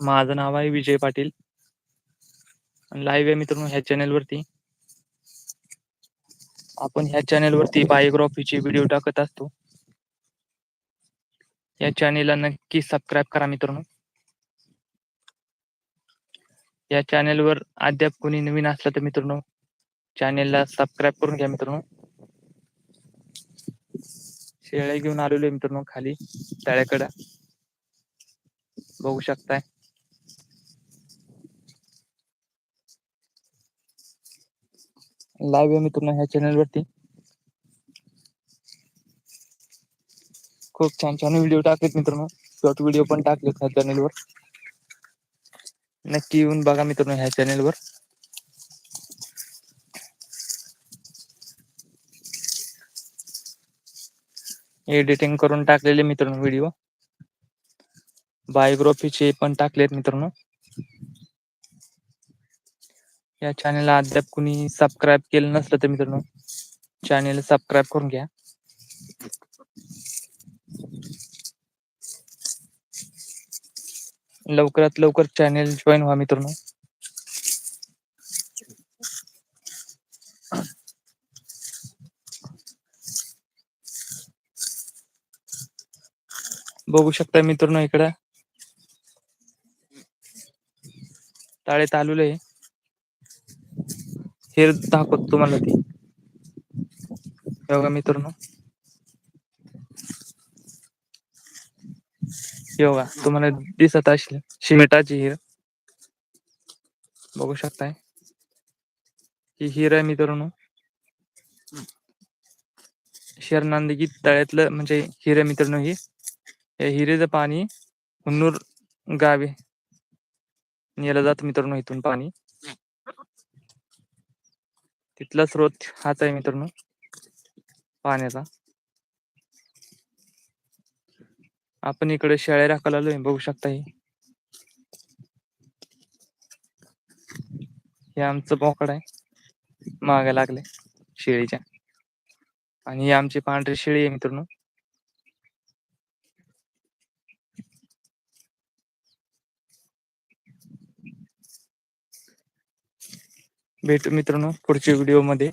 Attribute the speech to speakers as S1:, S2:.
S1: माझं नाव आहे विजय पाटील. लाईव्ह आहे मित्रांनो ह्या चॅनेल वरती. आपण ह्या चॅनेल वरती बायोग्राफीचे व्हिडिओ टाकत असतो. या चॅनेलला नक्की सबस्क्राईब करा मित्रांनो. या चॅनेलवर अद्याप कोणी नवीन असलं तर मित्रांनो चॅनेलला सबस्क्राईब करून घ्या मित्रांनो. शेळ्या घेऊन आलेलो आहे मित्रांनो खाली तळ्याकडं. बघू शकताय. लाईव्ह आहे मित्रांनो ह्या चॅनेल वरती। खूप छान छान व्हिडिओ टाकलेत मित्रांनो शॉर्ट व्हिडिओ पण टाकलेत ह्या चॅनेलवर नक्की येऊन बघा मित्रांनो ह्या चॅनेलवर एडिटिंग करून टाकलेले मित्रांनो व्हिडिओ बायोग्राफीचे पण टाकलेत मित्रांनो या चॅनेलला अद्याप कुणी सबस्क्राईब केलं नसलं तर मित्रांनो चॅनेल सबस्क्राईब करून घ्या. लवकरात लवकर चॅनेल जॉईन व्हा मित्रांनो. बघू शकता मित्रांनो इकडं. ताळे तालुल आहे हे दाखवतो तुम्हाला ती. योगा मित्रांनो. योगा तुम्हाला दिसत असेल शिमेटाची हिर. बघू शकताय. ही हिर आहे मित्रांनो. शरनांदगी तळ्यातलं म्हणजे हिरे मित्रांनो ही. या हिरेचं पाणी हुन्नूर गावी नेलं जात मित्रांनो इथून पाणी. तिथला स्रोत हाच आहे मित्रांनो. पाण्याचा. आपण इकडे शेळ्या राखायला आलोय बघू शकता हे. हे आमचं बोकड आहे. मागे लागले शेळीच्या. आणि आमची पांढरी शेळी आहे मित्रांनो. भेटू मित्रांनो पुढच्या व्हिडिओमध्ये.